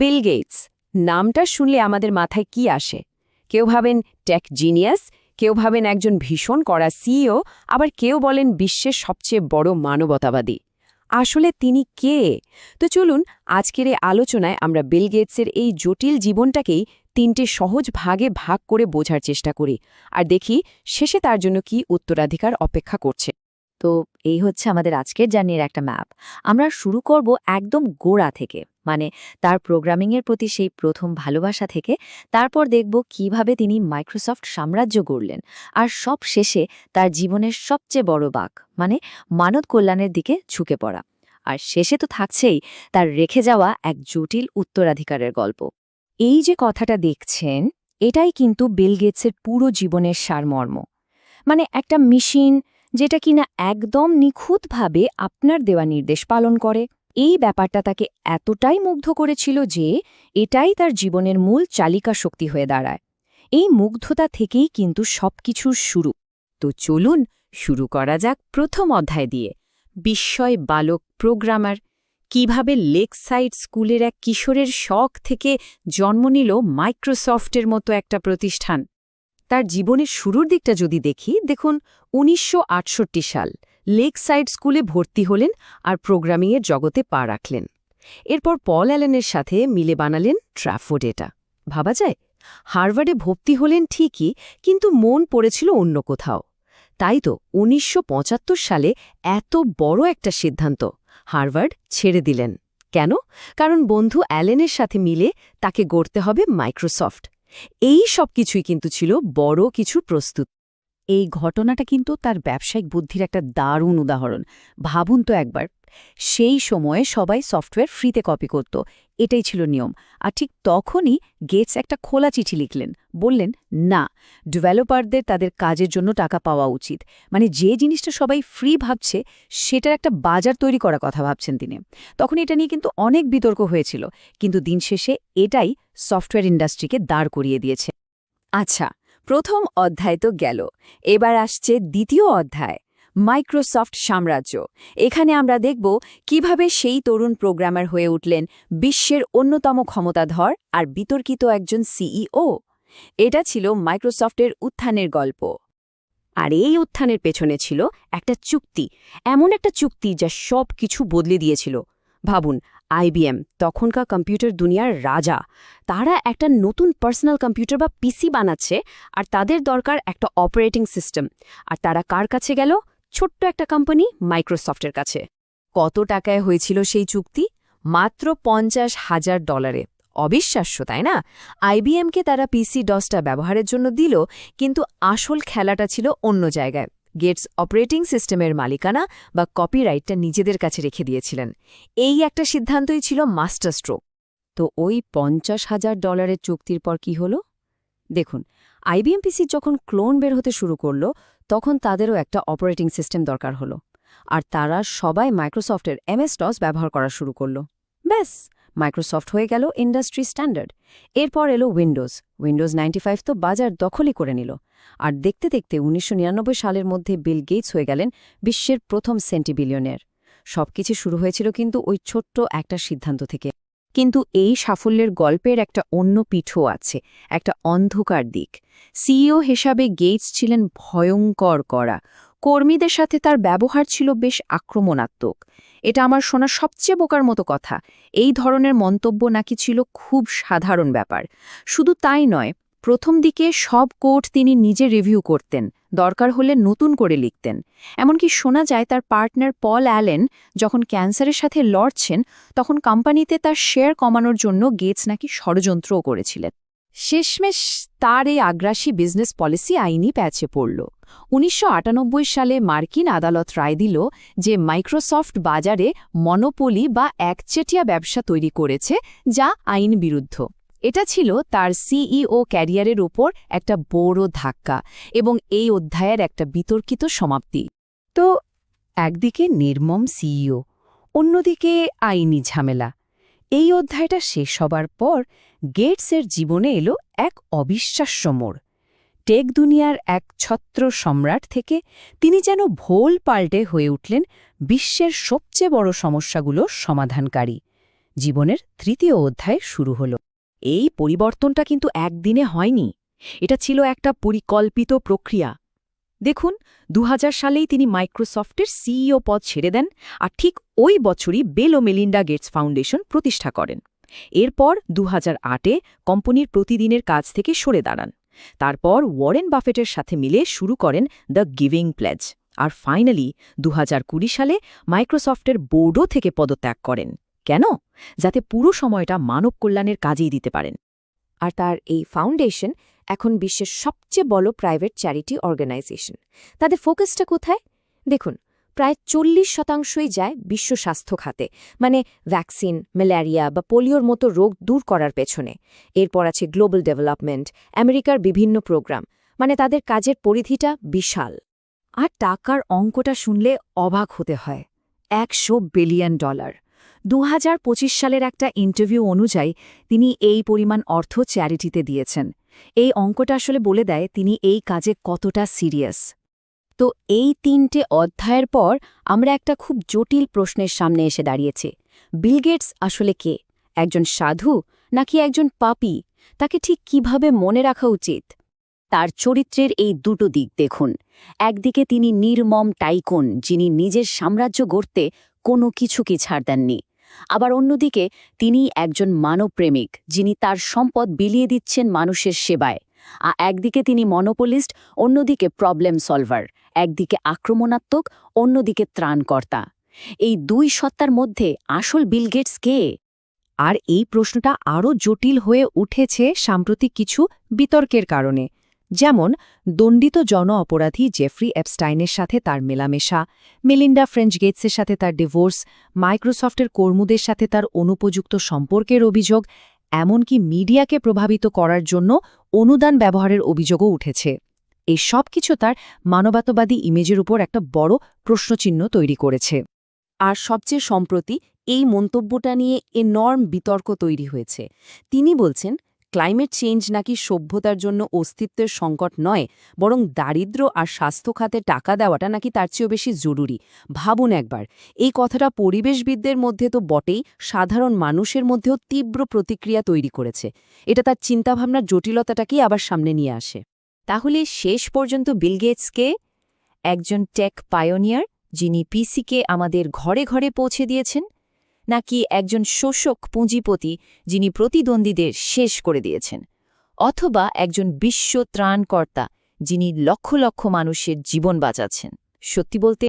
Bill Gates নামটা শুনলে আমাদের মাথায় কি আসে? কেউ ভাবেন টেক জিনিয়াস, কেউ ভাবেন একজন ভীষণ করা সিইও, আবার কেউ বলেন বিশ্বের সবচেয়ে বড় মানবতাবাদী। আসলে তিনি কে? তো চলুন, আজকের এই আলোচনায় আমরা বিল গেটসের এই জটিল জীবনটাকেই তিনটে সহজ ভাগে ভাগ করে বোঝার চেষ্টা করি। আর দেখি শেষে তার জন্য কি উত্তরাধিকার অপেক্ষা করছে। তো এই হচ্ছে আমাদের আজকের জার্নির একটা ম্যাপ। আমরা শুরু করব একদম গোড়া থেকে মানে তার প্রোগ্রামিংয়ের প্রতি সেই প্রথম ভালোবাসা থেকে, তারপর দেখব কীভাবে তিনি মাইক্রোসফট সাম্রাজ্য গড়লেন, আর সব শেষে তার জীবনের সবচেয়ে বড় বাক মানে মানব কল্যাণের দিকে ঝুঁকে পড়া। আর শেষে তো থাকছেই তার রেখে যাওয়া এক জটিল উত্তরাধিকারের গল্প। এই যে কথাটা দেখছেন, এটাই কিন্তু বিল গেটসের পুরো জীবনের সারমর্ম। মানে একটা মেশিন যেটা কিনা একদম নিখুঁতভাবে আপনার দেওয়া নির্দেশ পালন করে। এই ব্যাপারটা তাকে এতটাই মুগ্ধ করেছিল যে এটাই তার জীবনের মূল চালিকা শক্তি হয়ে দাঁড়ায়। এই মুগ্ধতা থেকেই কিন্তু সবকিছুর শুরু। তো চলুন শুরু করা যাক প্রথম অধ্যায় দিয়ে। বিস্ময় বালক প্রোগ্রামার কীভাবে লেকসাইড স্কুলের এক কিশোরের শখ থেকে জন্ম নিল মাইক্রোসফটের মতো একটা প্রতিষ্ঠান। তার জীবনের শুরুর দিকটা যদি দেখি, দেখুন, উনিশশো আটষট্টি সাল লেক সাইড স্কুলে ভর্তি হলেন আর প্রোগ্রামিংয়ের জগতে পা রাখলেন। এরপর পল অ্যালেনের সাথে মিলে বানালেন ট্রাফোর্ড এটা ভাবা যায়? হার্ভার্ডে ভর্তি হলেন ঠিকই, কিন্তু মন পড়েছিল অন্য কোথাও। তাই তো উনিশশো পঁচাত্তর সালে এত বড় একটা সিদ্ধান্ত হার্ভার্ড ছেড়ে দিলেন। কেন? কারণ বন্ধু অ্যালেনের সাথে মিলে তাকে গড়তে হবে মাইক্রোসফট। এই সব কিছুই কিন্তু ছিল বড় কিছু প্রস্তুত। এই ঘটনাটা কিন্তু তার ব্যবসায়িক বুদ্ধির একটা দারুণ উদাহরণ। ভাবুন তো একবার, সেই সময়ে সবাই সফটওয়্যার ফ্রিতে কপি করত, এটাই ছিল নিয়ম। আর ঠিক তখনই গেটস একটা খোলা চিঠি লিখলেন, বললেন, না, ডেভেলপারদের তাদের কাজের জন্য টাকা পাওয়া উচিত। মানে যে জিনিসটা সবাই ফ্রি ভাবছে, সেটার একটা বাজার তৈরি করার কথা ভাবছেন তিনি। তখন এটা নিয়ে কিন্তু অনেক বিতর্ক হয়েছিল, কিন্তু দিন শেষে এটাই সফটওয়্যার ইন্ডাস্ট্রিকে দাঁড় করিয়ে দিয়েছে। আচ্ছা প্রথম অধ্যায় তো গেল। এবার আসছে দ্বিতীয় অধ্যায়, মাইক্রোসফট সাম্রাজ্য। এখানে আমরা দেখব কীভাবে সেই তরুণ প্রোগ্রামার হয়ে উঠলেন বিশ্বের অন্যতম ক্ষমতাধর আর বিতর্কিত একজন সিইও। এটা ছিল মাইক্রোসফটের উত্থানের গল্প। আর এই উত্থানের পেছনে ছিল একটা চুক্তি, এমন একটা চুক্তি যা সব কিছু বদলে দিয়েছিল। ভাবুন আইবিএম তখনকার কম্পিউটার দুনিয়ার রাজা। তারা একটা নতুন পার্সোনাল কম্পিউটার বা পিসি বানাচ্ছে আর তাদের দরকার একটা অপারেটিং সিস্টেম। আর তারা কার কাছে গেল? ছোট্ট একটা কোম্পানি মাইক্রোসফটের কাছে। কত টাকায় হয়েছিল সেই চুক্তি? মাত্র পঞ্চাশ হাজার ডলারে। অবিশ্বাস্য, তাই না? আইবিএমকে তারা পিসি ডসটা ব্যবহারের জন্য দিল, কিন্তু আসল খেলাটা ছিল অন্য জায়গায়। গেটস অপারেটিং সিস্টেমের মালিকানা বা কপিরাইটটা নিজেদের কাছে রেখে দিয়েছিলেন। এই একটা সিদ্ধান্তই ছিল মাস্টার স্ট্রোক। তো ওই পঞ্চাশ হাজার ডলারের চুক্তির পর কি হলো? দেখুন আইবিএম পিসির যখন ক্লোন বের হতে শুরু করল, তখন তাদেরও একটা অপারেটিং সিস্টেম দরকার হলো। আর তারা সবাই মাইক্রোসফটের এমএস ডস ব্যবহার করা শুরু করল। ব্যাস, মাইক্রোসফট হয়ে গেল ইন্ডাস্ট্রি স্ট্যান্ডার্ড। এরপর এলো উইন্ডোজ। উইন্ডোজ নাইনটি তো বাজার দখলই করে নিল। আর দেখতে দেখতে উনিশশো নিরানব্বই সালের মধ্যে বিল গেটস হয়ে গেলেন বিশ্বের প্রথম সেন্টিবিলিয়নের। সবকিছু শুরু হয়েছিল কিন্তু ওই ছোট্ট একটা সিদ্ধান্ত থেকে। কিন্তু এই সাফল্যের গল্পের একটা অন্য পিঠও আছে, একটা অন্ধকার দিক। সিইও হিসাবে গেটস ছিলেন ভয়ঙ্কর করা কর্মীদের সাথে তার ব্যবহার ছিল বেশ আক্রমণাত্মক। এটা আমার শোনা সবচেয়ে বোকার মতো কথা। এই ধরনের মন্তব্য নাকি ছিল খুব সাধারণ ব্যাপার। শুধু তাই নয় প্রথম দিকে সব কোর্ট তিনি নিজে রিভিউ করতেন, দরকার হলে নতুন করে লিখতেন। এমনকি শোনা যায় তার পার্টনার পল অ্যালেন যখন ক্যান্সারের সাথে লড়ছেন, তখন কোম্পানিতে তার শেয়ার কমানোর জন্য গেটস নাকি ষড়যন্ত্রও করেছিলেন। শেষমেশ তার এই আগ্রাসী বিজনেস পলিসি আইনি প্যাচে পড়ল। উনিশশো আটানব্বই সালে মার্কিন আদালত রায় দিল যে মাইক্রোসফট বাজারে মনোপলি বা একচেটিয়া ব্যবসা তৈরি করেছে যা আইন বিরুদ্ধ। এটা ছিল তার সিইও ক্যারিয়ারের ওপর একটা বড় ধাক্কা এবং এই অধ্যায়ের একটা বিতর্কিত সমাপ্তি। তো একদিকে নির্মম সিইও অন্যদিকে আইনি ঝামেলা। এই অধ্যায়টা শেষ হবার পর গেটসের জীবনে এলো এক অবিশ্বাস্য মোড়। টেক দুনিয়ার এক ছত্র সম্রাট থেকে তিনি যেন ভোল পাল্টে হয়ে উঠলেন বিশ্বের সবচেয়ে বড় সমস্যাগুলোর সমাধানকারী। জীবনের তৃতীয় অধ্যায় শুরু হল। এই পরিবর্তনটা কিন্তু একদিনে হয়নি। এটা ছিল একটা পরিকল্পিত প্রক্রিয়া। দেখুন দু সালেই তিনি মাইক্রোসফটের সিইও পদ ছেড়ে দেন আর ঠিক ওই বছরই বেল ও মেলিন্ডা গেটস ফাউন্ডেশন প্রতিষ্ঠা করেন। এরপর দু আটে কোম্পানির প্রতিদিনের কাজ থেকে সরে দাঁড়ান। তারপর ওয়ারেন বাফেটের সাথে মিলে শুরু করেন দ্য গিভিং প্লেজ। আর ফাইনালি দু হাজার কুড়ি সালে মাইক্রোসফটের বোর্ডও থেকে পদত্যাগ করেন। কেন? যাতে পুরো সময়টা মানব কল্যাণের কাজেই দিতে পারেন। আর তার এই ফাউন্ডেশন এখন বিশ্বের সবচেয়ে বড় প্রাইভেট চ্যারিটি অর্গানাইজেশন। তাদের ফোকাসটা কোথায়? দেখুন, প্রায় চল্লিশ শতাংশই যায় বিশ্ব স্বাস্থ্য খাতে মানে ভ্যাকসিন, ম্যালেরিয়া বা পোলিওর মতো রোগ দূর করার পেছনে। এরপর আছে গ্লোবাল ডেভেলপমেন্ট, আমেরিকার বিভিন্ন প্রোগ্রাম মানে তাদের কাজের পরিধিটা বিশাল। আর টাকার অঙ্কটা শুনলে অবাক হতে হয়। একশো বিলিয়ন ডলার। দু হাজার পঁচিশ সালের একটা ইন্টারভিউ অনুযায়ী তিনি এই পরিমাণ অর্থ চ্যারিটিতে দিয়েছেন। এই অঙ্কটা আসলে বলে দেয় তিনি এই কাজে কতটা সিরিয়াস। তো এই তিনটে অধ্যায়ের পর আমরা একটা খুব জটিল প্রশ্নের সামনে এসে দাঁড়িয়েছি। বিল গেটস আসলে কে? একজন সাধু নাকি একজন পাপি? তাকে ঠিক কীভাবে মনে রাখা উচিত? তার চরিত্রের এই দুটো দিক দেখুন। একদিকে তিনি নির্মম টাইকন, যিনি নিজের সাম্রাজ্য গড়তে কোনো কিছুকে ছাড় দেননি। আবার অন্যদিকে তিনি একজন মানবপ্রেমিক, যিনি তার সম্পদ বিলিয়ে দিচ্ছেন মানুষের সেবায়। আর একদিকে তিনি মনোপলিস্ট, অন্যদিকে প্রবলেম সলভার, একদিকে আক্রমণাত্মক, অন্যদিকে ত্রাণকর্তা। এই দুই সত্তার মধ্যে আসল বিল গেটস কে? আর এই প্রশ্নটা আরও জটিল হয়ে উঠেছে সাম্প্রতিক কিছু বিতর্কের কারণে। যেমন, দণ্ডিত জন অপরাধী জেফ্রি অ্যাপস্টাইনের সাথে তার মেলামেশা, মেলিন্ডা ফ্রেঞ্চ গেটসের সাথে তার ডিভোর্স, মাইক্রোসফটের কর্মীদের সাথে তার অনুপযুক্ত সম্পর্কের অভিযোগ, এমনকি মিডিয়াকে প্রভাবিত করার জন্য অনুদান ব্যবহারের অভিযোগও উঠেছে। এই সব কিছু তার মানবতাবাদী ইমেজের উপর একটা বড় প্রশ্নচিহ্ন তৈরি করেছে। আর সবচেয়ে সম্প্রতি এই মন্তব্যটা নিয়ে এনর্ম বিতর্ক তৈরি হয়েছে। তিনি বলছেন ক্লাইমেট চেঞ্জ নাকি সভ্যতার জন্য অস্তিত্বের সংকট নয়, বরং দারিদ্র্য আর স্বাস্থ্য খাতে টাকা দেওয়াটা নাকি তার চেয়েও বেশি জরুরি। ভাবুন একবার, এই কথাটা পরিবেশবিদদের মধ্যে তো বটেই, সাধারণ মানুষের মধ্যেও তীব্র প্রতিক্রিয়া তৈরি করেছে। এটা তার চিন্তাভাবনার জটিলতাটাকেই আবার সামনে নিয়ে আসে। তাহলে শেষ পর্যন্ত বিল গেটসকে একজন টেক পায়োনিয়ার, যিনি পিসিকে আমাদের ঘরে ঘরে পৌঁছে দিয়েছেন? নাকি একজন শোষক পুঁজিপতি যিনি প্রতিদ্বন্দ্বীদের শেষ করে দিয়েছেন, অথবা একজন বিশ্ব ত্রাণকর্তা যিনি লক্ষ লক্ষ মানুষের জীবন বাঁচাচ্ছেন। সত্যি বলতে